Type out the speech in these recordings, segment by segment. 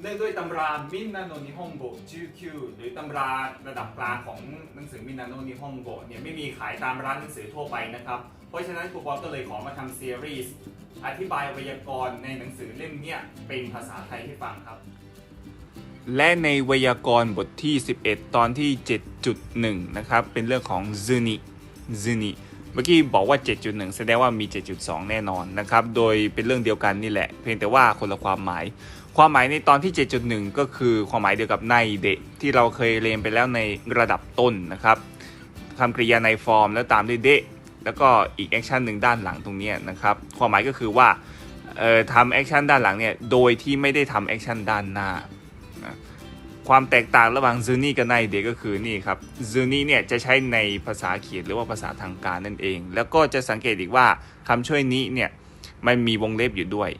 เนื่องด้วยตำรามินนาโนนิฮงโก19หรือตำราระดับกลางของหนังสือมินนาโนนิฮงโกเนี่ยไม่มีขายตามร้านหนังสือทั่วไปนะครับ เพราะฉะนั้นครูปอก็เลยขอมาทำซีรีส์อธิบายไวยากรณ์ในหนังสือเล่มเนี้ยเป็นภาษาไทยให้ฟังครับ และในไวยากรณ์บทที่ 11 ตอนที่ 7.1 นะครับ เป็นเรื่องของซูนิซูนิ เมื่อกี้บอกว่า 7.1 แสดงว่ามี 7.2 แน่นอนนะครับ โดยเป็นเรื่องเดียวกันนี่แหละ เพียงแต่ว่าคนละความหมาย ความหมายในตอนที่ 7.1 ก็คือความหมายเดียวกับในเดะที่เราเคยเรียนไปแล้วในระดับต้นนะครับคำกริยาในฟอร์ม แล้วตามด้วยเดะแล้วก็อีกแอคชั่นหนึ่งด้านหลังตรงนี้นะครับ ความหมายก็คือว่าทำแอคชั่นด้านหลังเนี่ย โดยที่ไม่ได้ทำแอคชั่นด้านหน้า ความแตกต่างระหว่างซูนี่กับไนเดก็คือนี่ครับซูนี่เนี่ยจะใช้ในภาษาเขียนหรือว่าภาษาทางการนั่นเอง แล้วก็จะสังเกตอีกว่าคำช่วยนี้เนี่ยมันมีวงเล็บอยู่ด้วย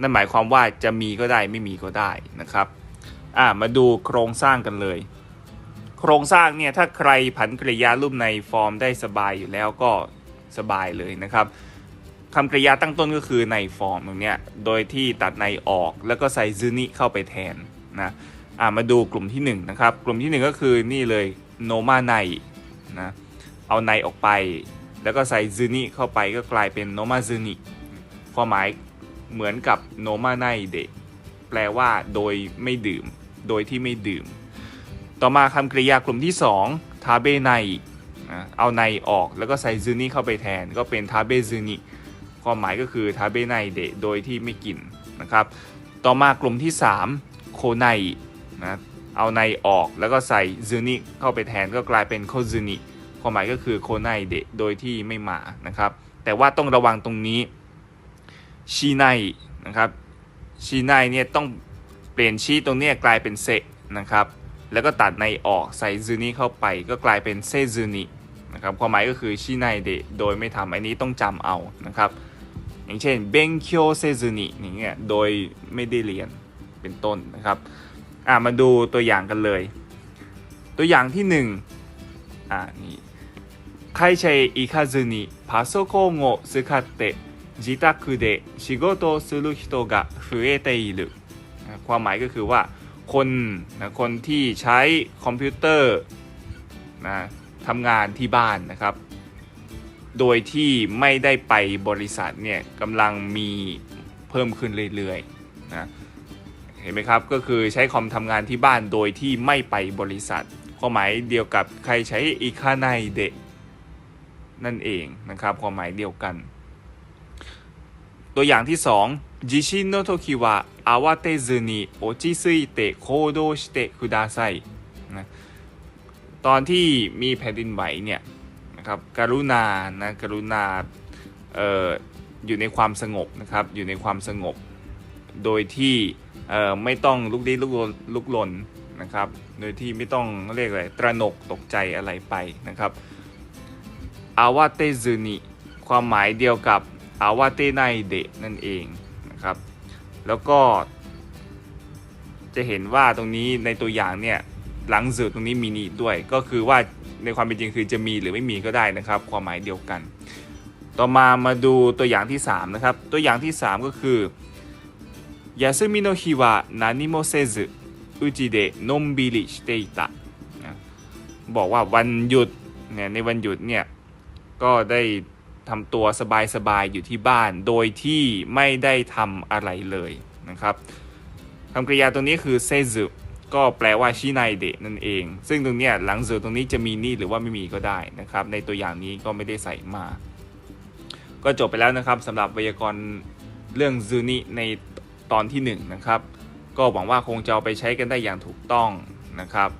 นั่นหมายความว่าจะมีก็ได้ไม่มีก็ได้นะครับอ่ามาดูโครงสร้างกันเลย โครงสร้างเนี่ยถ้าใครผันกริยารูปในฟอร์มได้สบายอยู่แล้วก็สบายเลยนะครับคำกริยาตั้งต้นก็คือในฟอร์มตรงเนี้ยโดยที่ตัดในออกแล้วก็ใส่ซูนิเข้าไปแทนนะ อ่ามาดูกลุ่มที่1นนะครับกลุ่มที่ 1 ก็คือนี่เลยโนมาไนนะเอาในออกไป แล้วก็ใส่ซูนิเข้าไปก็กลายเป็นโนมาซูนิความหมายเหมือนกับโนมาไนเดะแปลว่าโดยไม่ดื่ม โดยที่ไม่ดื่ม ต่อมาคำกริยากลุ่มที่2ทาเบไนนะเอาในออกแล้วก็ใส่ซูนิเข้าไปแทน ก็เป็นทาเบซูนิความหมายก็คือทาเบไนเดะโดยที่ไม่กินนะครับ ต่อมากลุ่มที่3โคไน นะเอาในออกแล้วก็ใส่ซูนิเข้าไปแทนก็กลายเป็นโคซูนิความหมายก็คือโคไนเดะโดยที่ไม่มานะครับ แต่ว่าต้องระวังตรงนี้ชีไนนะครับชีไนเนี่ยต้องเปลี่ยนชีตรงนี้กลายเป็นเซนะครับแล้วก็ตัดในออกใส่ซูนิเข้าไปก็กลายเป็นเซซูนินะครับความหมายก็คือชีไนเดะโดยไม่ทำอันนี้ต้องจำเอานะครับ อย่างเช่นเบงเคียวเซซูนิอย่างเงี้ยโดยไม่ได้เรียนเป็นต้นนะครับ อ่ามาดูตัวอย่างกันเลย ตัวอย่างที่หนึ่งอ่านี่会社へ行かずにパソコンを使って自宅で仕事をする人が増えているนะความหมายก็คือว่าคนนะคนที่ใช้คอมพิวเตอร์นะทำงานที่บ้านนะครับ โดยที่ไม่ได้ไปบริษัทเนี่ยกำลังมีเพิ่มขึ้นเรื่อยๆนะ เห็นไหมครับ ก็คือใช้คอมทำงานที่บ้านโดยที่ไม่ไปบริษัทความหมายเดียวกับใครใช้อีคาไนเดะนั่นเองนะครับความหมายเดียวกัน ตัวอย่างที่2จิชินโนโทคิวะอาวาเตซึนิโอจิซึเตะโคโดชิเตะคุดาไซนะตอนที่มีแผ่นดินไหวเนี่ยนะครับกรุณานะกรุณาอออยู่ในความสงบนะครับอยู่ในความสงบ โดยที่ เอ่อไม่ต้องลุกลี้ลุกลนลุกลนนะครับ โดยที่ไม่ต้องเรียกอะไรตระหนกตกใจอะไรไปนะครับอาวาเตซึนิความหมายเดียวกับอาวาเตไนเดะนั่นเองนะครับ แล้วก็ จะเห็นว่าตรงนี้ในตัวอย่างเนี่ยหลังสือตรงนี้มีนีด้วย ก็คือว่าในความเป็นจริงคือจะมีหรือไม่มีก็ได้นะครับ ความหมายเดียวกัน ต่อมามาดูตัวอย่างที่3นะครับตัวอย่างที่ 3 ก็คือ 休みの日は何もせずうちでのんびりしていたนะบอกว่าวันหยุดเนี่ยในวันหยุดเนี่ยก็ได้ทำตัวสบายๆอยู่ที่บ้าน โดยที่ไม่ได้ทำอะไรเลยนะครับคำกริยาตรงนี้คือเซซึก็แปลว่าชิไนเดะนั่นเอง ซึ่งตรงเนี้ยหลังสือตรงนี้จะมีนี่หรือว่าไม่มีก็ได้นะครับ ในตัวอย่างนี้ก็ไม่ได้ใส่มา ก็จบไปแล้วนะครับสำหรับไวยากรณ์เรื่องซูนิใน ตอนที่1นงนะครับ ก็หวังว่าคงจะเอาไปใช้กันได้อย่างถูกต้องนะครับ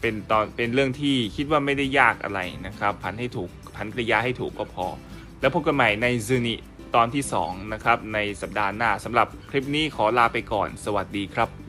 เป็นตอนเป็นเรื่องที่คิดว่าไม่ได้ยากอะไรนะครับ พันให้ถูกพันกริยาให้ถูกก็พอ แล้วพบกันใหม่ในซูนิตอนที่ 2 นะครับ ในสัปดาห์หน้าสำหรับคลิปนี้ขอลาไปก่อน สวัสดีครับ